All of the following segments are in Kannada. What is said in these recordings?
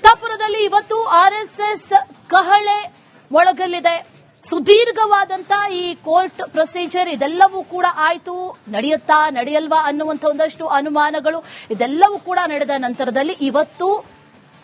ಚಿತ್ತಾಪುರದಲ್ಲಿ ಇವತ್ತು ಆರ್ಎಸ್ಎಸ್ ಕಹಳೆ ಒಳಗಲ್ಲಿದೆ ಸುದೀರ್ಘವಾದಂತ ಈ ಕೋರ್ಟ್ ಪ್ರೊಸೀಜರ್ ಇದೆಲ್ಲವೂ ಕೂಡ ಆಯಿತು. ನಡೆಯುತ್ತಾ ನಡೆಯಲ್ವಾ ಅನ್ನುವಂಥ ಒಂದಷ್ಟು ಅನುಮಾನಗಳು ಇದೆಲ್ಲವೂ ಕೂಡ ನಡೆದ ನಂತರದಲ್ಲಿ ಇವತ್ತು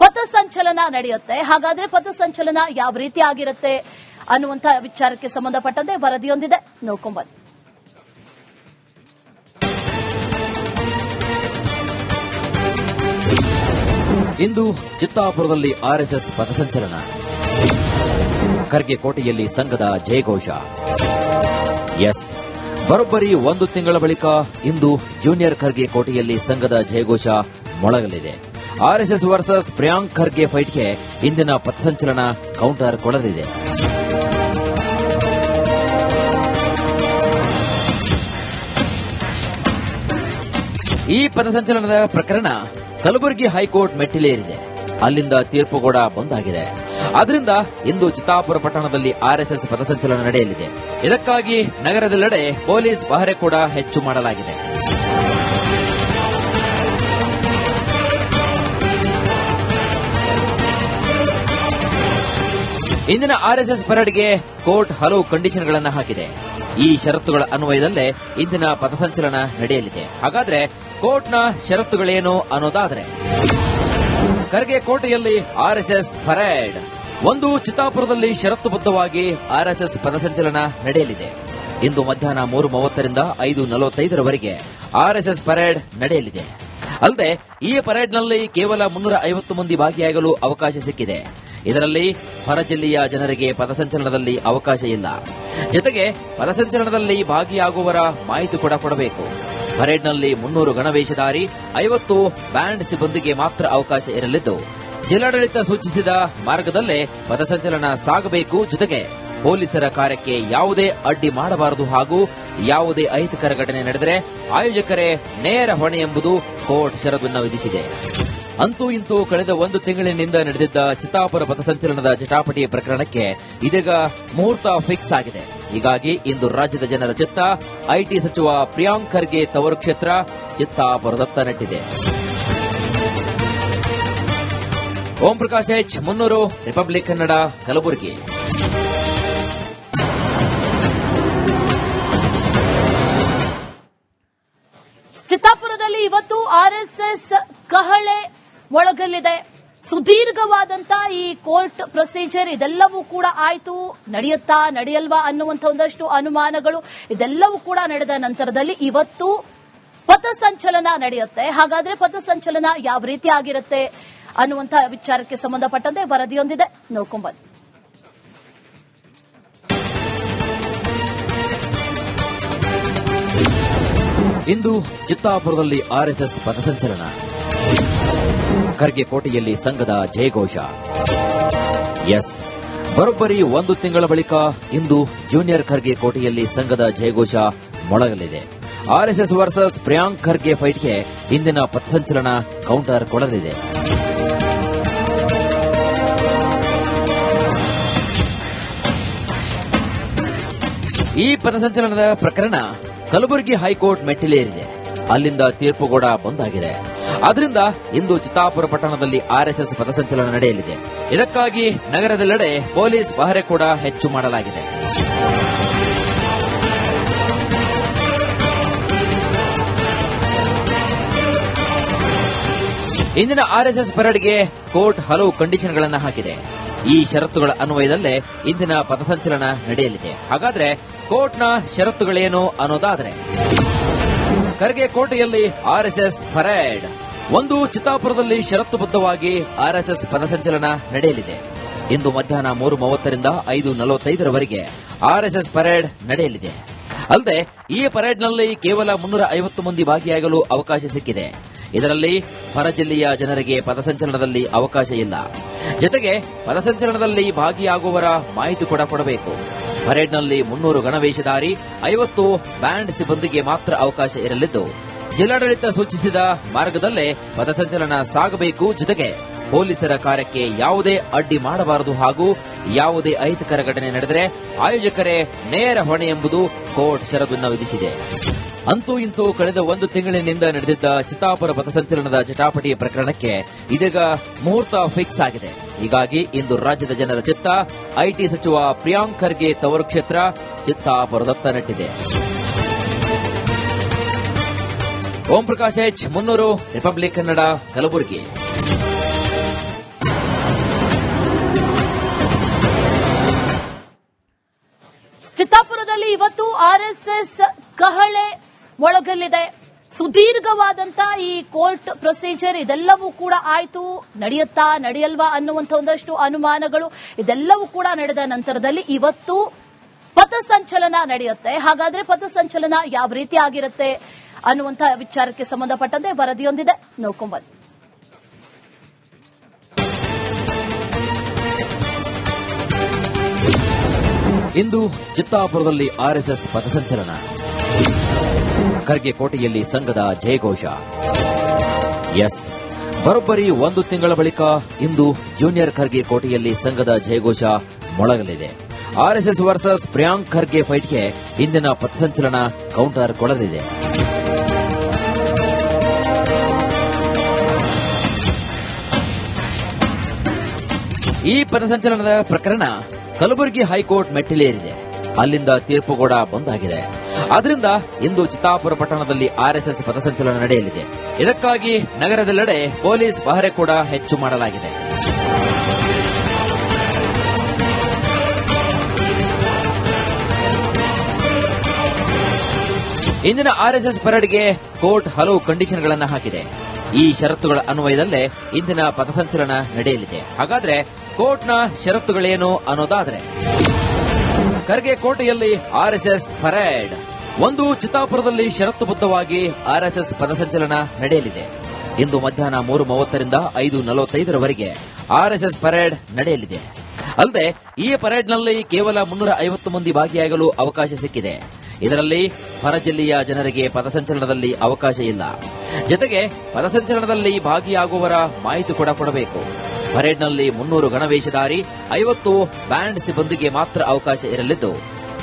ಪಥಸಂಚಲನ ನಡೆಯುತ್ತೆ. ಹಾಗಾದ್ರೆ ಪಥಸಂಚಲನ ಯಾವ ರೀತಿ ಆಗಿರುತ್ತೆ ಅನ್ನುವಂಥ ವಿಚಾರಕ್ಕೆ ಸಂಬಂಧಪಟ್ಟಂತೆ ವರದಿಯೊಂದಿದೆ. ನೋಡ್ಕೊಂಬನ್ನಿ ಇಂದು ಚಿತ್ತಾಪುರದಲ್ಲಿ ಆರ್ಎಸ್ಎಸ್ ಪಥಸಂಚಲನ. ಖರ್ಗೆ ಕೋಟೆಯಲ್ಲಿ ಸಂಘದ ಜಯಘೋಷ. ಎಸ್. ಬರೋಬ್ಬರಿ ಒಂದು ತಿಂಗಳ ಬಳಿಕ ಇಂದು ಜೂನಿಯರ್ ಖರ್ಗೆ ಕೋಟೆಯಲ್ಲಿ ಸಂಘದ ಜಯಘೋಷ ಮೊಳಗಲಿದೆ. ಆರ್ಎಸ್ಎಸ್ ವರ್ಸಸ್ ಪ್ರಿಯಾಂಕ್ ಖರ್ಗೆ ಫೈಟ್ಗೆ ಇಂದಿನ ಪಥಸಂಚಲನ ಕೌಂಟರ್ ಕೊಡಲಿದೆ ಈ ಪಥಸಂಚಲನದ ಪ್ರಕರಣ ಕಲಬುರಗಿ ಹೈಕೋರ್ಟ್ ಮೆಟ್ಟಿಲೇರಿದೆ. ಅಲ್ಲಿಂದ ತೀರ್ಪು ಕೂಡ ಬಂದಾಗಿದೆ. ಅದರಿಂದ ಇಂದು ಚಿತ್ತಾಪುರ ಪಟ್ಟಣದಲ್ಲಿ ಆರ್ಎಸ್ಎಸ್ ಪಥಸಂಚಲನ ನಡೆಯಲಿದೆ. ಇದಕ್ಕಾಗಿ ನಗರದೆಲ್ಲೆಡೆ ಪೊಲೀಸ್ ಬಹರೆ ಕೂಡ ಹೆಚ್ಚು ಮಾಡಲಾಗಿದೆ. ಇಂದಿನ ಆರ್ಎಸ್ಎಸ್ ಪರೇಡ್ಗೆ ಕೋರ್ಟ್ ಹಲವು ಕಂಡೀಷನ್ಗಳನ್ನು ಹಾಕಿದೆ. ಈ ಷರತ್ತುಗಳ ಅನ್ವಯದಲ್ಲೇ ಇಂದಿನ ಪಥಸಂಚಲನ ನಡೆಯಲಿದೆ. ಹಾಗಾದ್ರೆ ಕೋರ್ಟ್ನ ಷರತ್ತುಗಳೇನು ಅನ್ನೋದಾದ್ರೆ, ಖರ್ಗೆ ಕೋಟೆಯಲ್ಲಿ ಆರ್ಎಸ್ಎಸ್ ಪರೇಡ್. ಒಂದು ಚಿತ್ತಾಪುರದಲ್ಲಿ ಷರತ್ತುಬದ್ಧವಾಗಿ ಆರ್ಎಸ್ಎಸ್ ಪದಸಂಚಲನ ನಡೆಯಲಿದೆ. ಇಂದು ಮಧ್ಯಾಹ್ನ ಮೂರು ಮೂವತ್ತರಿಂದ ಐದು ನಲವತ್ತೈದರವರೆಗೆ ಆರ್ಎಸ್ಎಸ್ ಪರೇಡ್ ನಡೆಯಲಿದೆ. ಅಲ್ಲದೆ, ಈ ಪರೇಡ್ನಲ್ಲಿ ಕೇವಲ ಮುನ್ನೂರ ಐವತ್ತು ಮಂದಿ ಭಾಗಿಯಾಗಲು ಅವಕಾಶ ಸಿಕ್ಕಿದೆ. ಇದರಲ್ಲಿ ಹೊರ ಜಿಲ್ಲೆಯ ಜನರಿಗೆ ಪದಸಂಚಲನದಲ್ಲಿ ಅವಕಾಶ ಇಲ್ಲ. ಜೊತೆಗೆ ಪದಸಂಚಲನದಲ್ಲಿ ಭಾಗಿಯಾಗುವವರ ಮಾಹಿತಿ ಕೂಡ ಕೊಡಬೇಕು. ಪರೇಡ್ನಲ್ಲಿ ಮುನ್ನೂರು ಗಣವೇಷಧಾರಿ ಐವತ್ತು ಬ್ಯಾಂಡ್ ಸಿಬ್ಬಂದಿಗೆ ಮಾತ್ರ ಅವಕಾಶ ಇರಲಿದ್ದು, ಜಿಲ್ಲಾಡಳಿತ ಸೂಚಿಸಿದ ಮಾರ್ಗದಲ್ಲೇ ಪಥಸಂಚಲನ ಸಾಗಬೇಕು ಜೊತೆಗೆ ಪೊಲೀಸರ ಕಾರ್ಯಕ್ಕೆ ಯಾವುದೇ ಅಡ್ಡಿ ಮಾಡಬಾರದು ಹಾಗೂ ಯಾವುದೇ ಅಹಿತಕರ ಘಟನೆ ನಡೆದರೆ ಆಯೋಜಕರೇ ನೇರ ಹೊಣೆ ಎಂಬುದು ಕೋರ್ಟ್ ಷರತ್ತನ್ನು ವಿಧಿಸಿದೆ. ಅಂತೂ ಇಂತೂ ಕಳೆದ ಒಂದು ತಿಂಗಳಿನಿಂದ ನಡೆದಿದ್ದ ಚಿತ್ತಾಪುರ ಪಥಸಂಚಲನದ ಜಟಾಪಟಿ ಪ್ರಕರಣಕ್ಕೆ ಇದೀಗ ಮುಹೂರ್ತ ಫಿಕ್ಸ್ ಆಗಿದೆ. ಹೀಗಾಗಿ ಇಂದು ರಾಜ್ಯದ ಜನರ ಚಿತ್ತ, ಐಟಿ ಸಚಿವ ಪ್ರಿಯಾಂಕ್ ಖರ್ಗೆ ತವರು ಕ್ಷೇತ್ರ ಚಿತ್ತಾಪುರದತ್ತ ನೆಟ್ಟಿದೆ. Om Prakash H Munnur, Republic Kannada, Kalaburagi. ಚಿತ್ತಾಪುರದಲ್ಲಿ ಇವತ್ತು ಆರ್ಎಸ್ಎಸ್ ಕಹಳೆ ಮೊಳಗಲ್ಲಿದೆ ಸುದೀರ್ಘವಾದಂತ ಈ ಕೋರ್ಟ್ ಪ್ರೊಸೀಜರ್ ಇದೆಲ್ಲವೂ ಕೂಡ ಆಯಿತು. ನಡೆಯುತ್ತಾ ನಡೆಯಲ್ವಾ ಅನ್ನುವಂಥ ಒಂದಷ್ಟು ಅನುಮಾನಗಳು ಇದೆಲ್ಲವೂ ಕೂಡ ನಡೆದ ನಂತರದಲ್ಲಿ ಇವತ್ತು ಪಥಸಂಚಲನ ನಡೆಯುತ್ತೆ. ಹಾಗಾದ್ರೆ ಪಥಸಂಚಲನ ಯಾವ ರೀತಿ ಆಗಿರುತ್ತೆ ಅನ್ನುವಂಥ ವಿಚಾರಕ್ಕೆ ಸಂಬಂಧಪಟ್ಟಂತೆ ವರದಿಯೊಂದಿದೆ. ನೋಡ್ಕೊಂಬನ್ನಿ ಇಂದು ಚಿತ್ತಾಪುರದಲ್ಲಿ ಆರ್ಎಸ್ಎಸ್ ಪಥಸಂಚಲನ ಖರ್ಗೆ ಕೋಟೆಯಲ್ಲಿ ಸಂಘದ ಜಯಘೋಷ. ಎಸ್. ಬರೋಬ್ಬರಿ ಒಂದು ತಿಂಗಳ ಬಳಿಕ ಇಂದು ಜೂನಿಯರ್ ಖರ್ಗೆ ಕೋಟೆಯಲ್ಲಿ ಸಂಘದ ಜಯಘೋಷ ಮೊಳಗಲಿದೆ. ಆರ್ಎಸ್ಎಸ್ ವರ್ಸಸ್ ಪ್ರಿಯಾಂಕ್ ಖರ್ಗೆ ಫೈಟ್ಗೆ ಇಂದಿನ ಪಥಸಂಚಲನ ಕೌಂಟರ್ ಕೊಡಲಿದೆ. ಈ ಪಥಸಂಚಲನದ ಪ್ರಕರಣ ಕಲಬುರಗಿ ಹೈಕೋರ್ಟ್ ಮೆಟ್ಟಿಲೇರಿದೆ. ಅಲ್ಲಿಂದ ತೀರ್ಪು ಕೂಡ ಬಂದಾಗಿದೆ. ಆದ್ರಿಂದ ಇಂದು ಚಿತ್ತಾಪುರ ಪಟ್ಟಣದಲ್ಲಿ ಆರ್ಎಸ್ಎಸ್ ಪಥಸಂಚಲನ ನಡೆಯಲಿದೆ. ಇದಕ್ಕಾಗಿ ನಗರದೆಲ್ಲೆಡೆ ಪೊಲೀಸ್ ಪಹರೆ ಕೂಡ ಹೆಚ್ಚು ಮಾಡಲಾಗಿದೆ. ಇಂದಿನ ಆರ್ಎಸ್ಎಸ್ ಪರೇಡ್ಗೆ ಕೋರ್ಟ್ ಹಲವು ಕಂಡೀಷನ್ಗಳನ್ನು ಹಾಕಿದೆ. ಈ ಷರತ್ತುಗಳ ಅನ್ವಯದಲ್ಲೇ ಇಂದಿನ ಪಥಸಂಚಲನ ನಡೆಯಲಿದೆ. ಹಾಗಾದ್ರೆ ಕೋರ್ಟ್ನ ಷರತ್ತುಗಳೇನು ಅನ್ನೋದಾದ್ರೆ ಖರ್ಗೆ ಕೋಟೆಯಲ್ಲಿ ಆರ್ಎಸ್ಎಸ್ ಪರೇಡ್. ಒಂದು ಚಿತ್ತಾಪುರದಲ್ಲಿ ಷರತ್ತುಬದ್ಧವಾಗಿ ಆರ್ಎಸ್ಎಸ್ ಪಥಸಂಚಲನ ನಡೆಯಲಿದೆ. ಇಂದು ಮಧ್ಯಾಹ್ನ ಮೂರು ಮೂವತ್ತರಿಂದ ಐದು ನಲವತ್ತೈದರವರೆಗೆ ಆರ್ಎಸ್ಎಸ್ ಪರೇಡ್ ನಡೆಯಲಿದೆ. ಅಲ್ಲದೆ, ಈ ಪರೇಡ್ನಲ್ಲಿ ಕೇವಲ ಮುನ್ನೂರ ಐವತ್ತು ಮಂದಿ ಭಾಗಿಯಾಗಲು ಅವಕಾಶ ಸಿಕ್ಕಿದೆ. ಇದರಲ್ಲಿ ಹೊರ ಜಿಲ್ಲೆಯ ಜನರಿಗೆ ಪಥಸಂಚಲನದಲ್ಲಿ ಅವಕಾಶ ಇಲ್ಲ. ಜೊತೆಗೆ, ಪಥಸಂಚಲನದಲ್ಲಿ ಭಾಗಿಯಾಗುವವರ ಮಾಹಿತಿ ಕೂಡ ಕೊಡಬೇಕು. ಪರೇಡ್ನಲ್ಲಿ ಮುನ್ನೂರು ಗಣವೇಷಧಾರಿ ಐವತ್ತು ಬ್ಯಾಂಡ್ ಸಿಬ್ಬಂದಿಗೆ ಮಾತ್ರ ಅವಕಾಶ ಇರಲಿದ್ದು. ಜಿಲ್ಲಾಡಳಿತ ಸೂಚಿಸಿದ ಮಾರ್ಗದಲ್ಲೇ ಪಥಸಂಚಲನ ಸಾಗಬೇಕು ಜೊತೆಗೆ ಪೊಲೀಸರ ಕಾರ್ಯಕ್ಕೆ ಯಾವುದೇ ಅಡ್ಡಿ ಮಾಡಬಾರದು ಹಾಗೂ ಯಾವುದೇ ಅಹಿತಕರ ಘಟನೆ ನಡೆದರೆ ಆಯೋಜಕರೇ ನೇರ ಹೊಣೆ ಎಂಬುದು ಕೋರ್ಟ್ ಷರತ್ತನ್ನು ವಿಧಿಸಿದೆ. ಅಂತೂ ಇಂತೂ ಕಳೆದ ಒಂದು ತಿಂಗಳಿನಿಂದ ನಡೆದಿದ್ದ ಚಿತ್ತಾಪುರ ಪಥಸಂಚಲನದ ಚಟಾಪಟಿ ಪ್ರಕರಣಕ್ಕೆ ಇದೀಗ ಮುಹೂರ್ತ ಫಿಕ್ಸ್ ಆಗಿದೆ. ಹೀಗಾಗಿ ಇಂದು ರಾಜ್ಯದ ಜನರ ಚಿತ್ತ ಐಟಿ ಸಚಿವ ಪ್ರಿಯಾಂಕ್ ಖರ್ಗೆ ತವರು ಕ್ಷೇತ್ರ ಚಿತ್ತಾಪುರದತ್ತ ನೆಟ್ಟಿದೆ. Om Prakash H Munnur, Republic Kannada, Kalaburagi. ಇವತ್ತು ಆರ್ಎಸ್ಎಸ್ ಕಹಳೆ ಒಳಗಲ್ಲಿದೆ ಸುದೀರ್ಘವಾದಂತ ಈ ಕೋರ್ಟ್ ಪ್ರೊಸೀಜರ್ ಇದೆಲ್ಲವೂ ಕೂಡ ಆಯಿತು. ನಡೆಯುತ್ತಾ ನಡೆಯಲ್ವಾ ಅನ್ನುವಂಥ ಒಂದಷ್ಟು ಅನುಮಾನಗಳು ಇದೆಲ್ಲವೂ ಕೂಡ ನಡೆದ ನಂತರದಲ್ಲಿ ಇವತ್ತು ಪಥಸಂಚಲನ ನಡೆಯುತ್ತೆ. ಹಾಗಾದ್ರೆ ಪಥಸಂಚಲನ ಯಾವ ರೀತಿ ಆಗಿರುತ್ತೆ ಅನ್ನುವಂಥ ವಿಚಾರಕ್ಕೆ ಸಂಬಂಧಪಟ್ಟಂತೆ ವರದಿಯೊಂದಿದೆ. ನೋಡ್ಕೊಂಬನ್ನಿ ಇಂದು ಚಿತ್ತಾಪುರದಲ್ಲಿ ಆರ್ಎಸ್ಎಸ್ ಪಥಸಂಚಲನ. ಖರ್ಗೆ ಕೋಟೆಯಲ್ಲಿ ಸಂಘದ ಜಯಘೋಷ. ಎಸ್. ಬರೋಬ್ಬರಿ ಒಂದು ತಿಂಗಳ ಬಳಿಕ ಇಂದು ಜೂನಿಯರ್ ಖರ್ಗೆ ಕೋಟೆಯಲ್ಲಿ ಸಂಘದ ಜಯಘೋಷ ಮೊಳಗಲಿದೆ. ಆರ್ಎಸ್ಎಸ್ ವರ್ಸಸ್ ಪ್ರಿಯಾಂಕ್ ಖರ್ಗೆ ಫೈಟ್ಗೆ ಇಂದಿನ ಪಥಸಂಚಲನ ಕೌಂಟರ್ ಕೊಡಲಿದೆ. ಈ ಪಥಸಂಚಲನದ ಪ್ರಕರಣ ಕಲಬುರಗಿ ಹೈಕೋರ್ಟ್ ಮೆಟ್ಟಿಲೇರಿದೆ. ಅಲ್ಲಿಂದ ತೀರ್ಪು ಕೂಡ ಬಂದಾಗಿದೆ. ಆದ್ರಿಂದ ಇಂದು ಚಿತ್ತಾಪುರ ಪಟ್ಟಣದಲ್ಲಿ ಆರ್ಎಸ್ಎಸ್ ಪಥಸಂಚಲನ ನಡೆಯಲಿದೆ. ಇದಕ್ಕಾಗಿ ನಗರದೆಲ್ಲೆಡೆ ಪೊಲೀಸ್ ಬಹರೆ ಕೂಡ ಹೆಚ್ಚು ಮಾಡಲಾಗಿದೆ. ಇಂದಿನ ಆರ್ಎಸ್ಎಸ್ ಪರೇಡ್ಗೆ ಕೋರ್ಟ್ ಹಲವು ಕಂಡೀಷನ್ಗಳನ್ನು ಹಾಕಿದೆ. ಈ ಷರತ್ತುಗಳ ಅನ್ವಯದಲ್ಲೇ ಇಂದಿನ ಪಥಸಂಚಲನ ನಡೆಯಲಿದೆ. ಹಾಗಾದ್ರೆ ಕೋರ್ಟ್ನ ಷರತ್ತುಗಳೇನು ಅನ್ನೋದಾದ್ರೆ, ಖರ್ಗೆ ಕೋಟೆಯಲ್ಲಿ ಆರ್ಎಸ್ಎಸ್ ಪರೇಡ್. ಒಂದು ಚಿತ್ತಾಪುರದಲ್ಲಿ ಷರತ್ತುಬದ್ಧವಾಗಿ ಆರ್ಎಸ್ಎಸ್ ಪಥಸಂಚಲನ ನಡೆಯಲಿದೆ. ಇಂದು ಮಧ್ಯಾಹ್ನ ಮೂರು ಮೂವತ್ತರಿಂದ ಐದು ನಲವತ್ತೈದರವರೆಗೆ ಆರ್ಎಸ್ಎಸ್ ಪರೇಡ್ ನಡೆಯಲಿದೆ. ಅಲ್ಲದೆ, ಈ ಪರೇಡ್ನಲ್ಲಿ ಕೇವಲ ಮುನ್ನೂರ ಐವತ್ತು ಮಂದಿ ಭಾಗಿಯಾಗಲು ಅವಕಾಶ ಸಿಕ್ಕಿದೆ. ಇದರಲ್ಲಿ ಹೊರ ಜಿಲ್ಲೆಯ ಜನರಿಗೆ ಪಥಸಂಚಲನದಲ್ಲಿ ಅವಕಾಶ ಇಲ್ಲ. ಜೊತೆಗೆ, ಪಥಸಂಚಲನದಲ್ಲಿ ಭಾಗಿಯಾಗುವವರ ಮಾಹಿತಿ ಕೂಡ ಕೊಡಬೇಕು. ಪರೇಡ್ನಲ್ಲಿ ಮುನ್ನೂರು ಗಣವೇಷಧಾರಿ ಐವತ್ತು ಬ್ಯಾಂಡ್ ಸಿಬ್ಬಂದಿಗೆ ಮಾತ್ರ ಅವಕಾಶ ಇರಲಿದ್ದು,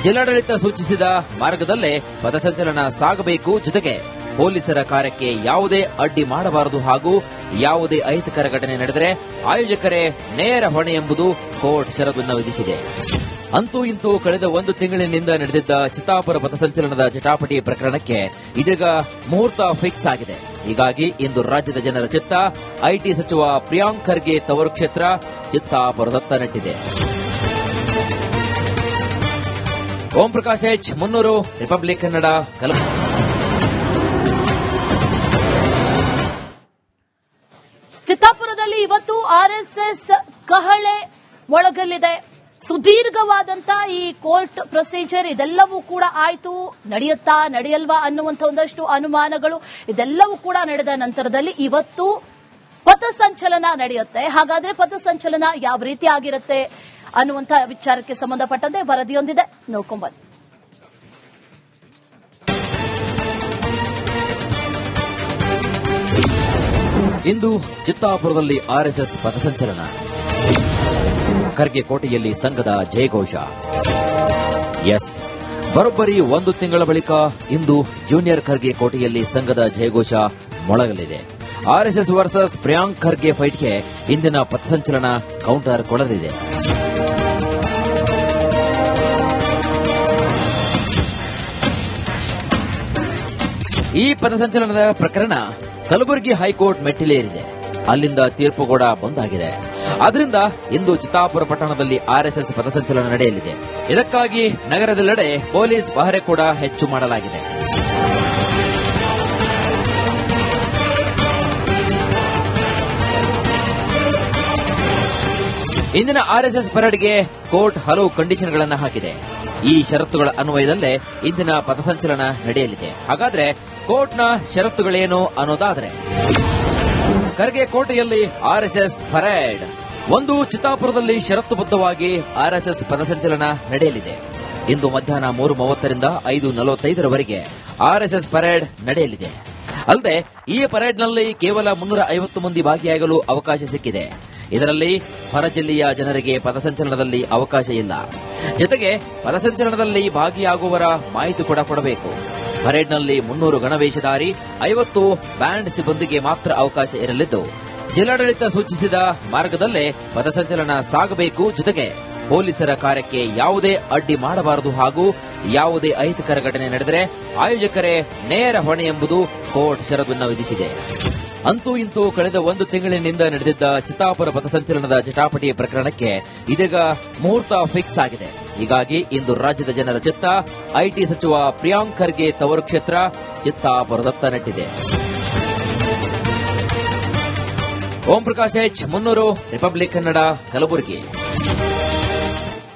ಜಿಲ್ಲಾಡಳಿತ ಸೂಚಿಸಿದ ಮಾರ್ಗದಲ್ಲೇ ಪಥಸಂಚಲನ ಸಾಗಬೇಕು ಜೊತೆಗೆ ಪೊಲೀಸರ ಕಾರ್ಯಕ್ಕೆ ಯಾವುದೇ ಅಡ್ಡಿ ಮಾಡಬಾರದು ಹಾಗೂ ಯಾವುದೇ ಅಹಿತಕರ ಘಟನೆ ನಡೆದರೆ ಆಯೋಜಕರೇ ನೇರ ಹೊಣೆ ಎಂಬುದು ಕೋರ್ಟ್ ಷರತ್ತನ್ನು ವಿಧಿಸಿದೆ. ಅಂತೂ ಇಂತೂ ಕಳೆದ ಒಂದು ತಿಂಗಳಿನಿಂದ ನಡೆದಿದ್ದ ಚಿತ್ತಾಪುರ ಪಥಸಂಚಲನದ ಜಟಾಪಟಿ ಪ್ರಕರಣಕ್ಕೆ ಇದೀಗ ಮುಹೂರ್ತ ಫಿಕ್ಸ್ ಆಗಿದೆ. ಹೀಗಾಗಿ ಇಂದು ರಾಜ್ಯದ ಜನರ ಚಿತ್ತ, ಐಟಿ ಸಚಿವ ಪ್ರಿಯಾಂಕ್ ಖರ್ಗೆ ತವರು ಕ್ಷೇತ್ರ ಚಿತ್ತಾಪುರದತ್ತ ನೆಟ್ಟಿದೆ. ಓಂ ಪ್ರಕಾಶ್ ಎಚ್ ಮುನ್ನೂರು, ರಿಪಬ್ಲಿಕ್ ಕನ್ನಡ ಚಿತ್ತಾಪುರದಲ್ಲಿ ಇವತ್ತು ಆರ್ಎಸ್ಎಸ್ ಕಹಳೆ ಮೊಳಗಲ್ಲಿದೆ. ಸುದೀರ್ಘವಾದಂತ ಈ ಕೋರ್ಟ್ ಪ್ರೊಸೀಜರ್ ಇದೆಲ್ಲವೂ ಕೂಡ ಆಯಿತು. ನಡೆಯುತ್ತಾ, ನಡೆಯಲ್ವಾ ಅನ್ನುವಂಥ ಒಂದಷ್ಟು ಅನುಮಾನಗಳು ಇದೆಲ್ಲವೂ ಕೂಡ ನಡೆದ ನಂತರದಲ್ಲಿ ಇವತ್ತು ಪಥಸಂಚಲನ ನಡೆಯುತ್ತೆ. ಹಾಗಾದ್ರೆ ಪಥಸಂಚಲನ ಯಾವ ರೀತಿ ಆಗಿರುತ್ತೆ ಅನ್ನುವಂಥ ವಿಚಾರಕ್ಕೆ ಸಂಬಂಧಪಟ್ಟಂತೆ ವರದಿಯೊಂದಿದೆ. ನೋಡ್ಕೊಂಬನ್ನಿ ಇಂದು ಚಿತ್ತಾಪುರದಲ್ಲಿ ಆರ್ಎಸ್ಎಸ್ ಪಥಸಂಚಲನ ಖರ್ಗೆ ಕೋಟೆಯಲ್ಲಿ ಸಂಘದ ಜಯಘೋಷ. ಎಸ್. ಬರೋಬ್ಬರಿ ಒಂದು ತಿಂಗಳ ಬಳಿಕ ಇಂದು ಜೂನಿಯರ್ ಖರ್ಗೆ ಕೋಟೆಯಲ್ಲಿ ಸಂಘದ ಜಯಘೋಷ ಮೊಳಗಲಿದೆ. ಆರ್ಎಸ್ಎಸ್ ವರ್ಸಸ್ ಪ್ರಿಯಾಂಕ್ ಖರ್ಗೆ ಫೈಟ್ಗೆ ಇಂದಿನ ಪಥಸಂಚಲನ ಕೌಂಟರ್ ಕೊಡಲಿದೆ. ಈ ಪಥಸಂಚಲನದ ಪ್ರಕರಣ ಕಲಬುರಗಿ ಹೈಕೋರ್ಟ್ ಮೆಟ್ಟಿಲೇರಿದೆ. ಅಲ್ಲಿಂದ ತೀರ್ಪು ಕೂಡ ಬಂದಾಗಿದೆ. ಆದ್ರಿಂದ ಇಂದು ಚಿತ್ತಾಪುರ ಪಟ್ಟಣದಲ್ಲಿ ಆರ್ಎಸ್ಎಸ್ ಪಥಸಂಚಲನ ನಡೆಯಲಿದೆ. ಇದಕ್ಕಾಗಿ ನಗರದೆಲ್ಲೆಡೆ ಪೊಲೀಸ್ ಪಹರೆ ಕೂಡ ಹೆಚ್ಚು ಮಾಡಲಾಗಿದೆ. ಇಂದಿನ ಆರ್ಎಸ್ಎಸ್ ಪರೇಡ್ಗೆ ಕೋರ್ಟ್ ಹಲವು ಕಂಡೀಷನ್ಗಳನ್ನು ಹಾಕಿದೆ. ಈ ಷರತ್ತುಗಳ ಅನ್ವಯದಲ್ಲೇ ಇಂದಿನ ಪಥಸಂಚಲನ ನಡೆಯಲಿದೆ. ಹಾಗಾದ್ರೆ ಕೋರ್ಟ್ನ ಷರತ್ತುಗಳೇನು ಅನ್ನೋದಾದ್ರೆ ಖರ್ಗೆ ಕೋಟೆಯಲ್ಲಿ ಆರ್ಎಸ್ಎಸ್ ಪರೇಡ್. ಒಂದು ಚಿತ್ತಾಪುರದಲ್ಲಿ ಷರತ್ತುಬದ್ಧವಾಗಿ ಆರ್ಎಸ್ಎಸ್ ಪಥಸಂಚಲನ ನಡೆಯಲಿದೆ. ಇಂದು ಮಧ್ಯಾಹ್ನ ಮೂರು ಮೂವತ್ತರಿಂದ ಐದು ನಲವತ್ತೈದರವರೆಗೆ ಆರ್ಎಸ್ಎಸ್ ಪರೇಡ್ ನಡೆಯಲಿದೆ. ಅಲ್ಲದೆ, ಈ ಪರೇಡ್ನಲ್ಲಿ ಕೇವಲ ಮುನ್ನೂರ ಐವತ್ತು ಮಂದಿ ಭಾಗಿಯಾಗಲು ಅವಕಾಶ ಸಿಕ್ಕಿದೆ. ಇದರಲ್ಲಿ ಹೊರ ಜಿಲ್ಲೆಯ ಜನರಿಗೆ ಪಥಸಂಚಲನದಲ್ಲಿ ಅವಕಾಶ ಇಲ್ಲ. ಜೊತೆಗೆ ಪಥಸಂಚಲನದಲ್ಲಿ ಭಾಗಿಯಾಗುವವರ ಮಾಹಿತಿ ಕೂಡ ಕೊಡಬೇಕು. ಪರೇಡ್ನಲ್ಲಿ ಮುನ್ನೂರು ಗಣವೇಷಧಾರಿ ಐವತ್ತು ಬ್ಯಾಂಡ್ ಸಿಬ್ಬಂದಿಗೆ ಮಾತ್ರ ಅವಕಾಶ ಇರಲಿದ್ದು, ಜಿಲ್ಲಾಡಳಿತ ಸೂಚಿಸಿದ ಮಾರ್ಗದಲ್ಲೇ ಪಥಸಂಚಲನ ಸಾಗಬೇಕು ಜೊತೆಗೆ ಪೊಲೀಸರ ಕಾರ್ಯಕ್ಕೆ ಯಾವುದೇ ಅಡ್ಡಿ ಮಾಡಬಾರದು ಹಾಗೂ ಯಾವುದೇ ಅಹಿತಕರ ಘಟನೆ ನಡೆದರೆ ಆಯೋಜಕರೇ ನೇರ ಹೊಣೆ ಎಂಬುದು ಕೋರ್ಟ್ ಷರತ್ತನ್ನು ವಿಧಿಸಿದೆ. ಅಂತೂ ಇಂತೂ ಕಳೆದ ಒಂದು ತಿಂಗಳಿನಿಂದ ನಡೆದಿದ್ದ ಚಿತ್ತಾಪುರ ಪಥಸಂಚಲನದ ಚಟಾಪಟಿ ಪ್ರಕರಣಕ್ಕೆ ಇದೀಗ ಮುಹೂರ್ತ ಫಿಕ್ಸ್ ಆಗಿದೆ. ಹೀಗಾಗಿ ಇಂದು ರಾಜ್ಯದ ಜನರ ಚಿತ್ತ ಐಟಿ ಸಚಿವ ಪ್ರಿಯಾಂಕ್ ಖರ್ಗೆ ತವರು ಕ್ಷೇತ್ರ ಚಿತ್ತಾಪುರದತ್ತ ನೆಟ್ಟಿದೆ. Om Prakash H Munnur, Republic Kannada, Kalaburagi.